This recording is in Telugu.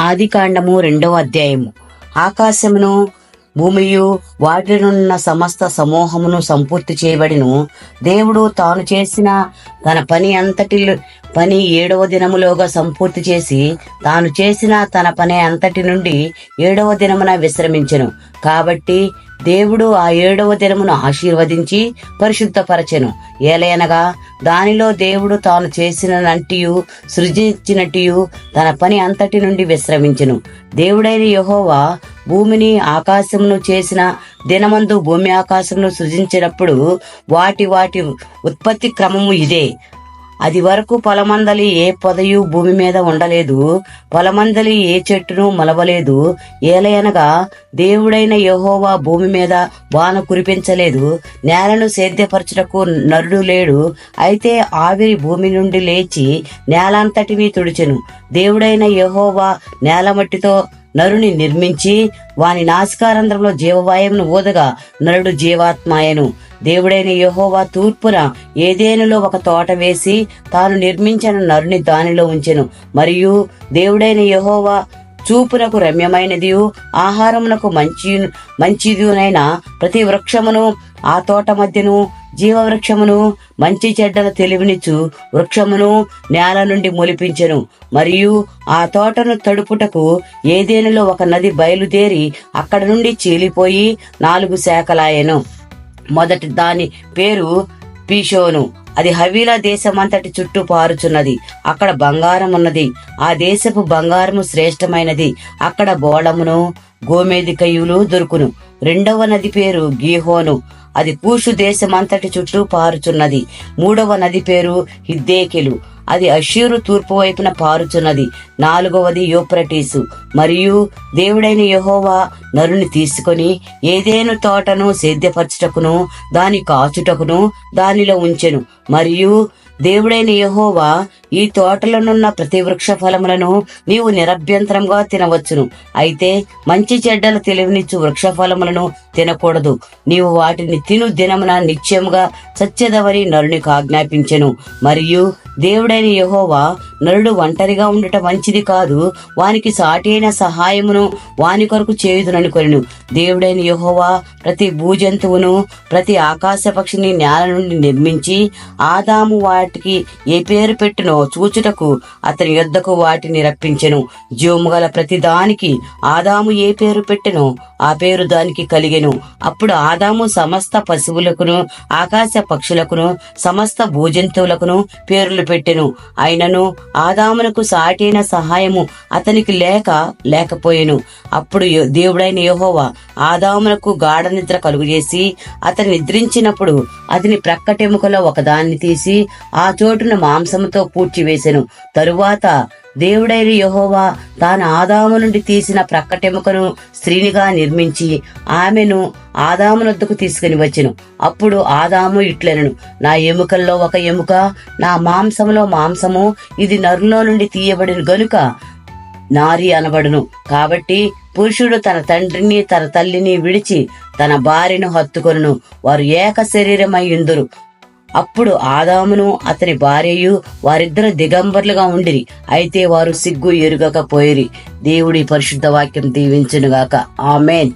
ఆది కాండము రెండవ అధ్యాయము. ఆకాశమును భూమియు వాటినున్న సమస్త సమూహమును సంపూర్తి చేయబడిను. దేవుడు తాను చేసిన తన పని అంతటి పని ఏడవ దినములోగా సంపూర్తి చేసి తాను చేసిన తన పని అంతటి నుండి ఏడవ దినమున విశ్రమించెను. కాబట్టి దేవుడు ఆ ఏడవ దినమును ఆశీర్వదించి పరిశుద్ధపరచెను. ఏలయనగా దానిలో దేవుడు తాను చేసిన నంటియు సృజించినట్టియు తన పని అంతటి నుండి విశ్రమించెను. దేవుడైన యహోవా భూమిని ఆకాశమును చేసిన దినమందు భూమి ఆకాశమును సృజించినప్పుడు వాటి వాటి ఉత్పత్తి క్రమము ఇదే. అది వరకు పొలమందలి ఏ పొదయు భూమి మీద ఉండలేదు పొలమందలి ఏ చెట్టును మలవలేదు ఏలయనగా దేవుడైన యహోవా భూమి మీద వాన కురిపించలేదు నేలను సేద్యపరచుటకు నరుడు లేడు అయితే ఆవిరి భూమి నుండి లేచి నేలంతటిని తుడిచెను. దేవుడైన యహోవా నేల మట్టితో నరుని నిర్మించి వాని నాసికారంధ్రంలో జీవవాయువును ఊదగా నరుడు జీవాత్మాయను. దేవుడైన యహోవా తూర్పున ఏదేనులో ఒక తోట వేసి తాను నిర్మించిన నరుని దానిలో ఉంచెను. మరియు దేవుడైన యహోవా చూపునకు రమ్యమైనదియు ఆహారమునకు మంచి మంచిదినైన ప్రతి వృక్షమును ఆ తోట మధ్యను జీవవృక్షమును మంచి చెడ్డల తెలివినిచ్చు వృక్షమును నేల నుండి మొలిపించెను. మరియు ఆ తోటను తడుపుటకు ఏదేనులో ఒక నది బయలుదేరి అక్కడ నుండి చీలిపోయి నాలుగు శాఖలాయెను. మొదటి దాని పేరు పీషోను. అది హవీలా దేశమంతటి చుట్టూ పారుచున్నది. అక్కడ బంగారం ఉన్నది ఆ దేశపు బంగారము శ్రేష్టమైనది. అక్కడ బోళమును గోమేదికయులు దొరుకును. రెండవ నది పేరు గీహోను. అది కూషు దేశమంతటి చుట్టూ పారుచున్నది. మూడవ నది పేరు హిద్దేకెలు. అది అషూరు తూర్పు వైపున పారుచున్నది. నాలుగవది యూప్రటీసు. మరియు దేవుడైన యహోవా నరుని తీసుకొని ఏదేను తోటను సేద్యపరచుటకును దాని కాచుటకును దానిలో ఉంచెను. మరియు దేవుడైన యహోవా ఈ తోటలోనున్న ప్రతి వృక్ష ఫలములను నీవు నిరభ్యంతరంగా తినవచ్చును. అయితే మంచి చెడ్డలు తెలివినిచ్చు వృక్ష ఫలములను తినకూడదు. నీవు వాటిని తిను దినమున నిత్యముగా సత్యదవని నరునికి ఆజ్ఞాపించెను. మరియు దేవుడైన యహోవా నరుడు ఒంటరిగా ఉండట మంచిది కాదు. వానికి సాటి అయిన సహాయమును వాని కొరకు చేయుదుననుకొనిను దేవుడైన యహోవా ప్రతి భూజంతువును ప్రతి ఆకాశ పక్షిని నేల నుండి నిర్మించి ఆదాము వాటికి ఏ పేరు పెట్టునో చూచుటకు అతని యొద్దకు వాటిని రప్పించెను. జీవము గల ప్రతి దానికి ఆదాము ఏ పేరు పెట్టెనో ఆ పేరు దానికి కలిగెను. అప్పుడు ఆదాము సమస్త పశువులకును ఆకాశ పక్షులకును సమస్త భూజంతువులకును పేర్లు పెట్టెను. అయినను ఆదామునకు సాటైన సహాయము అతనికి లేక లేకపోయెను. అప్పుడు దేవుడైన యహోవా ఆదామునకు గాఢ నిద్ర కలుగజేసి అతను నిద్రించినప్పుడు అతని ప్రక్కటెముకలో ఒకదాన్ని తీసి ఆ చోటును మాంసముతో పూడ్చివేశెను తరువాత దేవుడైన యహోవా తాను ఆదాము నుండి తీసిన ప్రక్కటెముకను స్త్రీనిగా నిర్మించి ఆమెను ఆదామునొద్దకు తీసుకుని వచ్చెను. అప్పుడు ఆదాము ఇట్లెనను నా ఎముకల్లో ఒక ఎముక నా మాంసములో మాంసము ఇది నరులో నుండి తీయబడిన గనుక నారి అనబడును. కాబట్టి పురుషుడు తన తండ్రిని తన తల్లిని విడిచి తన భార్యను హత్తుకొను వారు ఏక శరీరమై ఉందురు. అప్పుడు ఆదామును అతని భార్యయు వారిద్దరు దిగంబర్లుగా ఉండిరి. అయితే వారు సిగ్గు ఎరుగకపోయిరి దేవుడి పరిశుద్ధ వాక్యం దీవించునుగాక. ఆమెన్.